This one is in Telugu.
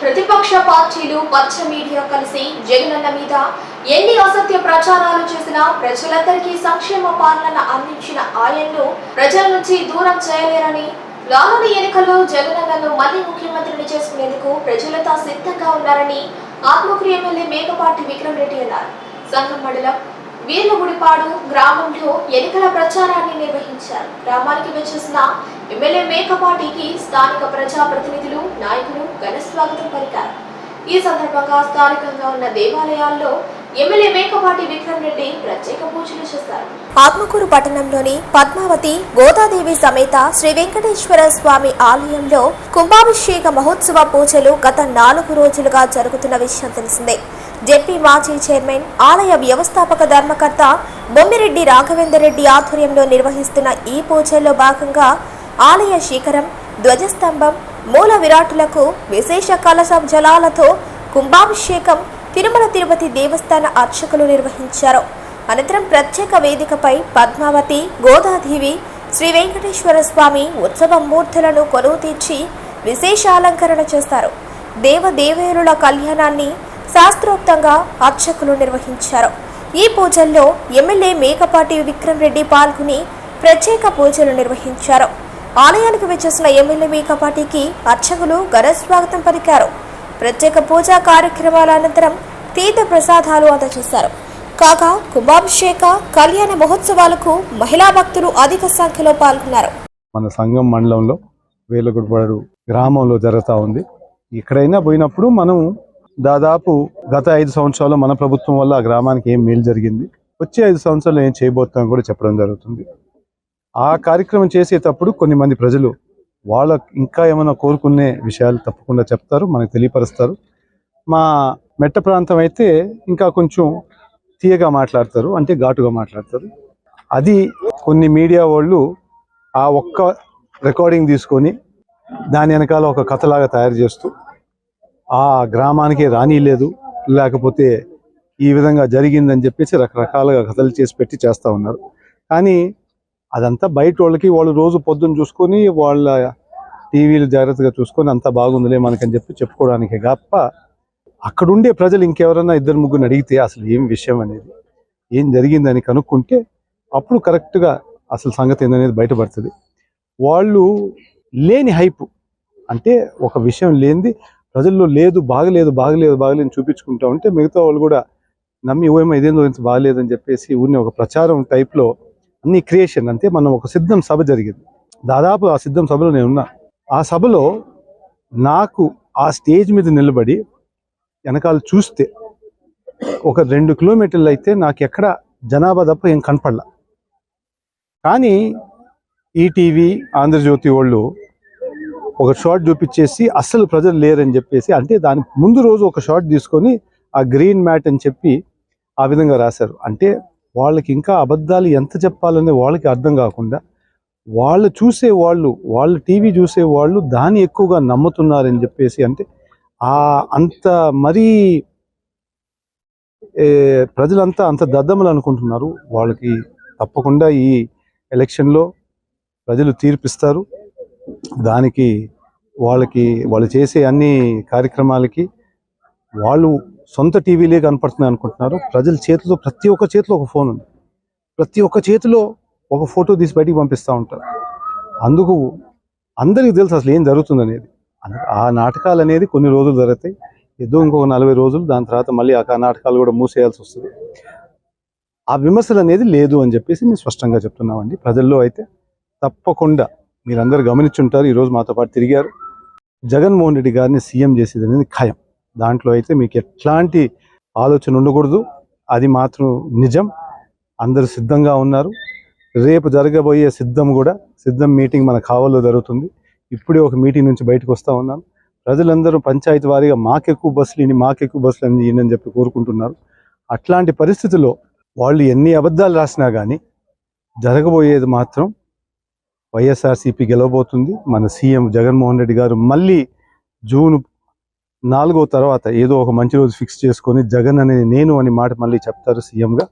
ప్రతిపక్ష పార్టీలు పచ్చ మీడియా కలిసి జగనన్న మీద ఎన్ని అసత్య ప్రచారాలు చేసినా ప్రజలందరికీ సంక్షేమ పాలన అందించిన ఆయన్ను ప్రజల నుంచి దూరం చేయలేరని రానున్న ఎన్నికల్లో జగనన్నను మళ్ళీ ముఖ్యమంత్రిని చేసుకునేందుకు ప్రజలతో సిద్ధంగా ఉన్నారని ఆత్మకూరు ఎమ్మెల్యే మేకపాటి విక్రమ్ రెడ్డి అన్నారు. సంఘం మండలం వీర్లగుడిపాడు గ్రామంలో ఎన్నికల ప్రచారాన్ని నిర్వహించారు. గ్రామానికి వచ్చేసిన ఎమ్మెల్యే మేకపాటికి స్థానిక ప్రజాప్రతినిధులు నాయకులు ఘన స్వాగతం పలికారు. ఈ సందర్భంగా స్థానికంగా ఉన్న దేవాలయాల్లో ఎమ్మెల్యే మేకపాటి విక్రమ్ రెడ్డి ప్రత్యేక పూజలు చేశారు. ఆత్మకూరు పట్టణంలోని పద్మావతి గోదాదేవి సమేత శ్రీ వెంకటేశ్వర స్వామి ఆలయంలో కుంభాభిషేక మహోత్సవ పూజలు గత నాలుగు రోజులుగా జరుగుతున్న విషయం తెలిసిందే. జెడ్పీ మాజీ చైర్మన్ ఆలయ వ్యవస్థాపక ధర్మకర్త బొమ్మిరెడ్డి రాఘవేందర్ రెడ్డి ఆధ్వర్యంలో నిర్వహిస్తున్న ఈ పూజల్లో భాగంగా ఆలయ శిఖరం ధ్వజస్తంభం మూల విరాటులకు విశేష కలశం జలాలతో కుంభాభిషేకం తిరుమల తిరుపతి దేవస్థాన అర్చకులు నిర్వహించారు. అనంతరం ప్రత్యేక వేదికపై పద్మావతి గోదాదేవి శ్రీ వెంకటేశ్వర స్వామి ఉత్సవ మూర్తులను కొలువు తీర్చి విశేష అలంకరణ చేస్తారు దేవదేవేరుల కళ్యాణాన్ని శాస్త్రోక్తంగా అర్చకులు నిర్వహించారు. ఈ పూజల్లో ఎమ్మెల్యే మేకపాటి విక్రమ్ రెడ్డి పాల్గొని ప్రత్యేక పూజలు నిర్వహించారు. ఆలయానికి వచ్చేసిన ఎమ్మెల్యే మేకపాటికి అర్చకులు ఘన స్వాగతం పలికారు. ప్రత్యేక పూజా కార్యక్రమాల అనంతరం తీర్థ ప్రసాదాలు అందజేశారు. కాగా కుంభాభిషేక కళ్యాణ మహోత్సవాలకు మహిళా భక్తులు అధిక సంఖ్యలో పాల్గొన్నారు. మన సంఘం మండలంలో వేలగుడిపాడు గ్రామంలో జరుగుతూ ఉంది. ఎక్కడైనా పోయినప్పుడు మనం దాదాపు గత ఐదు సంవత్సరాలు మన ప్రభుత్వం వల్ల ఆ గ్రామానికి ఏం మేలు జరిగింది? వచ్చే ఐదు సంవత్సరాలు ఏం చేయబోతున్నాం కూడా చెప్పడం జరుగుతుంది. ఆ కార్యక్రమం చేసేటప్పుడు కొన్ని మంది ప్రజలు వాళ్ళ ఇంకా ఏమైనా కోరుకునే విషయాలు తప్పకుండా చెప్తారు మనకు తెలియపరుస్తారు. మా మెట్ట ప్రాంతం అయితే ఇంకా కొంచెం తీయగా మాట్లాడతారు అంటే ఘాటుగా మాట్లాడతారు. అది కొన్ని మీడియా వాళ్ళు ఆ ఒక్క రికార్డింగ్ తీసుకొని దాని వెనకాల ఒక కథలాగా తయారు చేస్తూ ఆ గ్రామానికి రాని లేదు లేకపోతే ఈ విధంగా జరిగిందని చెప్పేసి రకరకాలుగా కథలు చేసి పెట్టి చేస్తూ ఉన్నారు. కానీ అదంతా బయట వాళ్ళకి వాళ్ళు రోజు పొద్దున్న చూసుకొని వాళ్ళ టీవీలు జాగ్రత్తగా చూసుకొని అంతా బాగుందిలే మనకని చెప్పి చెప్పుకోవడానికి గప్ప అక్కడుండే ప్రజలు ఇంకెవరన్నా ఇద్దరు ముగ్గురు అడిగితే అసలు ఏం విషయం అనేది ఏం జరిగిందని కనుక్కుంటే అప్పుడు కరెక్ట్గా అసలు సంగతి ఏందనేది బయటపడుతుంది. వాళ్ళు లేని హైప్ అంటే ఒక విషయం లేనిది ప్రజల్లో లేదు బాగలేదు బాగలేదు బాగలేదు చూపించుకుంటా ఉంటే మిగతా వాళ్ళు కూడా నమ్మి ఓమో ఇదేందో ఇంత బాగలేదని చెప్పేసి ఊరిని ఒక ప్రచారం టైప్లో అన్ని క్రియేషన్ అంతే మనం ఒక సిద్ధం సభ జరిగింది. దాదాపు ఆ సిద్ధం సభలో నేను ఉన్నా. ఆ సభలో నాకు ఆ స్టేజ్ మీద నిలబడి వెనకాల చూస్తే ఒక రెండు కిలోమీటర్లు అయితే నాకు ఎక్కడ జనాభా తప్ప ఏం కనపడలా. కానీ ఈటీవీ ఆంధ్రజ్యోతి వాళ్ళు ఒక షార్ట్ చూపించేసి అస్సలు ప్రజలు లేరని చెప్పేసి అంటే దాని ముందు రోజు ఒక షార్ట్ తీసుకొని ఆ గ్రీన్ మ్యాట్ అని చెప్పి ఆ విధంగా రాశారు. అంటే వాళ్ళకి ఇంకా అబద్ధాలు ఎంత చెప్పాలనే వాళ్ళకి అర్థం కాకుండా వాళ్ళు చూసే వాళ్ళు వాళ్ళు టీవీ చూసే వాళ్ళు దాన్ని ఎక్కువగా నమ్ముతున్నారని చెప్పేసి అంటే ఆ అంత మరీ ప్రజలంతా అంత దద్దములు అనుకుంటున్నారు. వాళ్ళకి తప్పకుండా ఈ ఎలక్షన్లో ప్రజలు తీర్పిస్తారు. దానికి వాళ్ళకి వాళ్ళు చేసే అన్ని కార్యక్రమాలకి వాళ్ళు సొంత టీవీలే కనపడుతున్నాయి అనుకుంటున్నారు. ప్రజల చేతిలో ప్రతి ఒక్క చేతిలో ఒక ఫోన్ ఉంది. ప్రతి ఒక్క చేతిలో ఒక ఫోటో తీసి బయటికి పంపిస్తూ ఉంటారు. అందుకు అందరికీ తెలుసు అసలు ఏం జరుగుతుంది అనేది. ఆ నాటకాలు అనేది కొన్ని రోజులు జరుగుతాయి. ఏదో ఇంకొక నలభై రోజులు దాని తర్వాత మళ్ళీ ఆ నాటకాలు కూడా మూసేయాల్సి వస్తుంది. ఆ విమర్శలు అనేది లేదు అని చెప్పేసి మేము స్పష్టంగా చెప్తున్నామండి. ప్రజల్లో అయితే తప్పకుండా మీరందరూ గమనించుంటారు ఈరోజు మాతో పాటు తిరిగారు. జగన్మోహన్ రెడ్డి గారిని సీఎం చేసేది అనేది ఖాయం. దాంట్లో అయితే మీకు ఎట్లాంటి ఆలోచన ఉండకూడదు. అది మాత్రం నిజం. అందరూ సిద్ధంగా ఉన్నారు. రేపు జరగబోయే సిద్ధం కూడా సిద్ధం మీటింగ్ మన కావల్లో జరుగుతుంది. ఇప్పుడే ఒక మీటింగ్ నుంచి బయటకు వస్తూ ఉన్నాను. ప్రజలందరూ పంచాయతీ వారీగా మాకెక్కువ బస్సులు ఇని మాకెక్కువ బస్సులు అని ఇయ్యండి అని చెప్పి కోరుకుంటున్నారు. అట్లాంటి పరిస్థితుల్లో వాళ్ళు ఎన్ని అబద్ధాలు రాసినా కానీ జరగబోయేది మాత్రం వైఎస్ఆర్సీపీ గెలవబోతుంది. మన సీఎం జగన్మోహన్ రెడ్డి గారు మళ్ళీ జూన్ నాలుగో తర్వాత ఏదో ఒక మంచి రోజు ఫిక్స్ చేసుకొని జగన్ అనేది నేను అని మాట మళ్ళీ చెప్తారు సీఎంగా.